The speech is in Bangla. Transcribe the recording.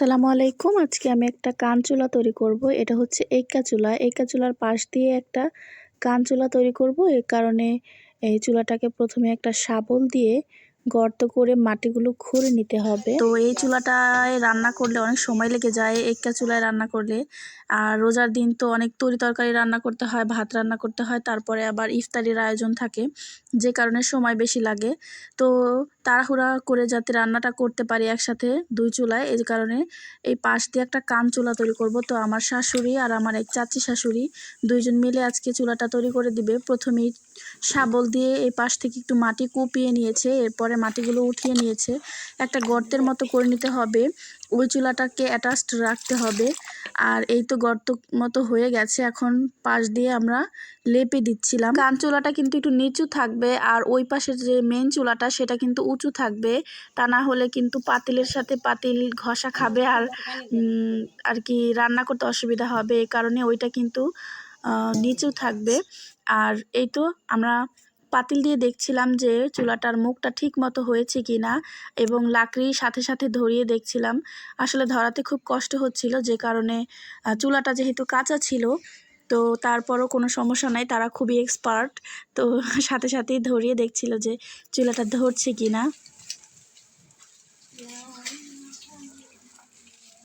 আসসালামু আলাইকুম। আজকে আমি একটা কান চুলা তৈরি করব। এটা হচ্ছে একা চুলা। একা চুলার পাশ দিয়ে একটা কান চুলা তৈরি করব। এই কারণে এই চুলাটাকে প্রথমে একটা শাবল দিয়ে গর্ত করে মাটিগুলো খুঁড়ে নিতে হবে। তো এই চুলাটায় রান্না করলে অনেক সময় লেগে যায় একা চুলায় রান্না করলে। আর রোজার দিন তো অনেক তরি তরকারি রান্না করতে হয়, ভাত রান্না করতে হয়, তারপরে আবার ইফতারির আয়োজন থাকে। যে কারণে সময় বেশি লাগে। তো তাড়াহুড়া করে যাতে রান্নাটা করতে পারি একসাথে দুই চুলায়, এই কারণে এই পাশ দিয়ে একটা কান চুলা তৈরি করব। তো আমার শাশুড়ি আর আমার এক চাচি শাশুড়ি দুইজন মিলে আজকে চুলাটা তৈরি করে দিবে। প্রথমেই শাবল দিয়ে এই পাশ থেকে একটু মাটি কুপিয়ে নিয়েছে, এরপরে মাটিগুলো উঠিয়ে নিয়েছে। একটা গর্তের মতো করে নিতে হবে। ওই চুলাটাকে অ্যাটাচড রাখতে হবে। আর এই তো গর্ত মতো হয়ে গেছে, এখন পাশ দিয়ে আমরা লেপে দিচ্ছিলাম। কান চুলাটা কিন্তু একটু নিচু থাকবে, আর ওই পাশের যে মেন চুলাটা সেটা কিন্তু উঁচু থাকবে। তা না হলে কিন্তু পাতিলের সাথে পাতিল ঘষা খাবে আর আর কি রান্না করতে অসুবিধা হবে। এই কারণে ওইটা কিন্তু নিচু থাকবে। আর এই তো আমরা পাতিল দিয়ে দেখছিলাম যে চুলাটার মুখটা ঠিক মতো হয়েছে কি না এবং লাকড়ির সাথে সাথে ধরিয়ে দেখছিলাম। আসলে ধরাতে খুব কষ্ট হচ্ছিল যে কারণে চুলাটা যেহেতু কাঁচা ছিল, তো তারপরও কোনো সমস্যা নাই, তারা খুবই এক্সপার্ট তো সাথে সাথেই ধরিয়ে দেখছিল যে চুলাটা ধরছে কি না